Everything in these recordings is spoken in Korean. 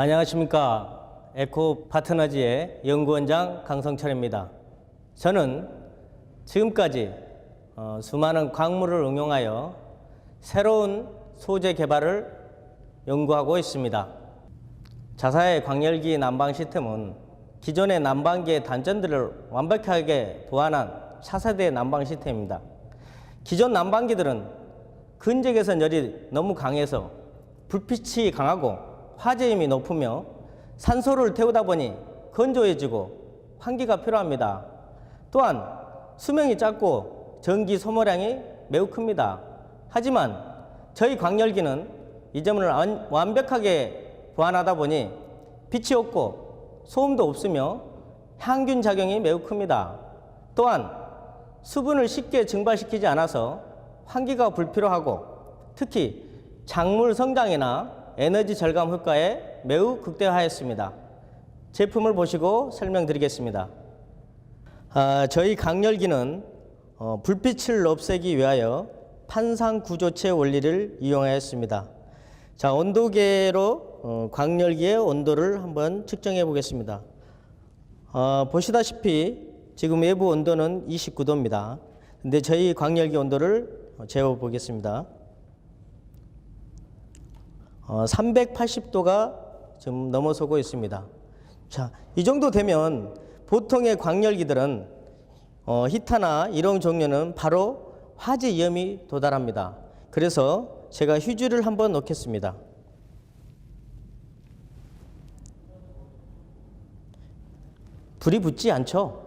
안녕하십니까. 에코 파트너즈의 연구원장 강성철입니다. 저는 지금까지 어, 수많은 광물을 응용하여 새로운 소재 개발을 연구하고 있습니다. 자사의 광열기 난방 시스템은 기존의 난방기의 단점들을 완벽하게 보완한 차세대 난방 시스템입니다. 기존 난방기들은 근적에선 열이 너무 강해서 불빛이 강하고 화재임이 높으며 산소를 태우다 보니 건조해지고 환기가 필요합니다. 또한 수명이 짧고 전기 소모량이 매우 큽니다. 하지만 저희 광열기는 이 점을 완- 완벽하게 보완하다 보니 빛이 없고 소음도 없으며 향균 작용이 매우 큽니다. 또한 수분을 쉽게 증발시키지 않아서 환기가 불필요하고 특히 작물 성장이나 에너지 절감 효과에 매우 극대화했습니다. 제품을 보시고 설명드리겠습니다. 아, 저희 강열기는 어, 불빛을 없애기 위하여 판상 구조체 원리를 이용하였습니다. 자, 온도계로 어, 광열기의 온도를 한번 측정해 보겠습니다. 어, 보시다시피 지금 외부 온도는 29도입니다. 근데 저희 광열기 온도를 재어 보겠습니다. 어, 380도가 지금 넘어서고 있습니다. 자, 이 정도 되면 보통의 광열기들은 어, 히타나 이런 종류는 바로 화재 위험이 도달합니다. 그래서 제가 휴지를 한번 넣겠습니다. 불이 붙지 않죠?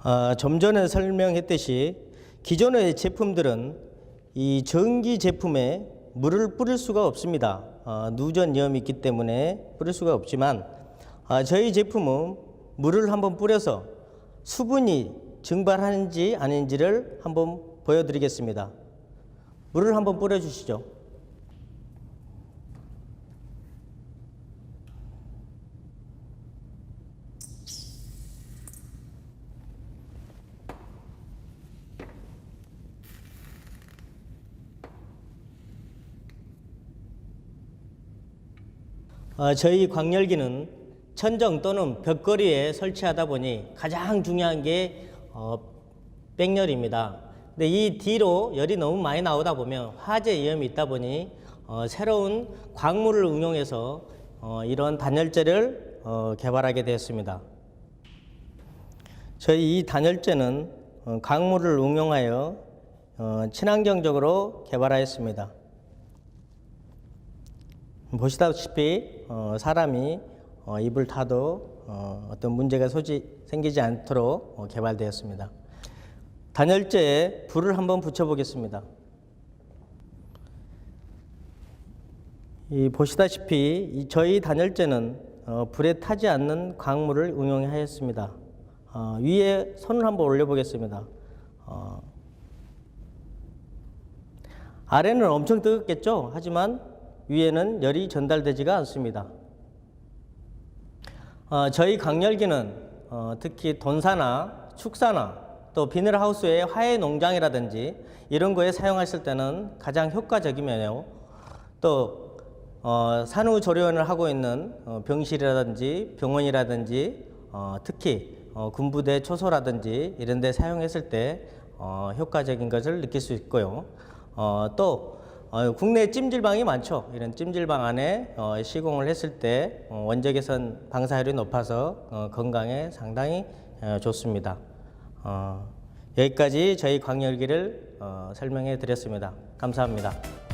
아, 좀 전에 설명했듯이 기존의 제품들은 이 전기 제품에 물을 뿌릴 수가 없습니다. 아, 누전 위험이 있기 때문에 뿌릴 수가 없지만 아, 저희 제품은 물을 한번 뿌려서 수분이 증발하는지 아닌지를 한번 보여드리겠습니다. 물을 한번 뿌려주시죠. 저희 광열기는 천정 또는 벽걸이에 설치하다 보니 가장 중요한 게 어, 백열입니다. 근데 이 뒤로 열이 너무 많이 나오다 보면 화재 위험이 있다 보니 어, 새로운 광물을 응용해서 어, 이런 단열재를 어, 개발하게 되었습니다. 저희 이 단열재는 어, 광물을 응용하여 어, 친환경적으로 개발하였습니다. 보시다시피 어, 사람이 어, 입을 타도 어, 어떤 문제가 소지 생기지 않도록 어, 개발되었습니다. 단열재에 불을 한번 붙여보겠습니다. 이 보시다시피 이 저희 단열재는 어, 불에 타지 않는 광물을 응용하였습니다. 어, 위에 손을 한번 올려보겠습니다. 어, 아래는 엄청 뜨겁겠죠? 하지만 위에는 열이 전달되지가 않습니다. 어, 저희 강열기는 어, 특히 돈사나 축사나 또 비닐하우스의 화해 농장이라든지 이런 거에 사용하실 때는 가장 효과적이며요. 또 어, 산후조리원을 하고 있는 어, 병실이라든지 병원이라든지 어, 특히 어, 군부대 초소라든지 이런 데 사용했을 때 어, 효과적인 것을 느낄 수 있고요. 어, 또 어, 국내 찜질방이 많죠. 이런 찜질방 안에 어, 시공을 했을 때 어, 원적외선 방사율이 높아서 어, 건강에 상당히 어, 좋습니다. 어, 여기까지 저희 광열기를 어, 설명해 드렸습니다. 감사합니다.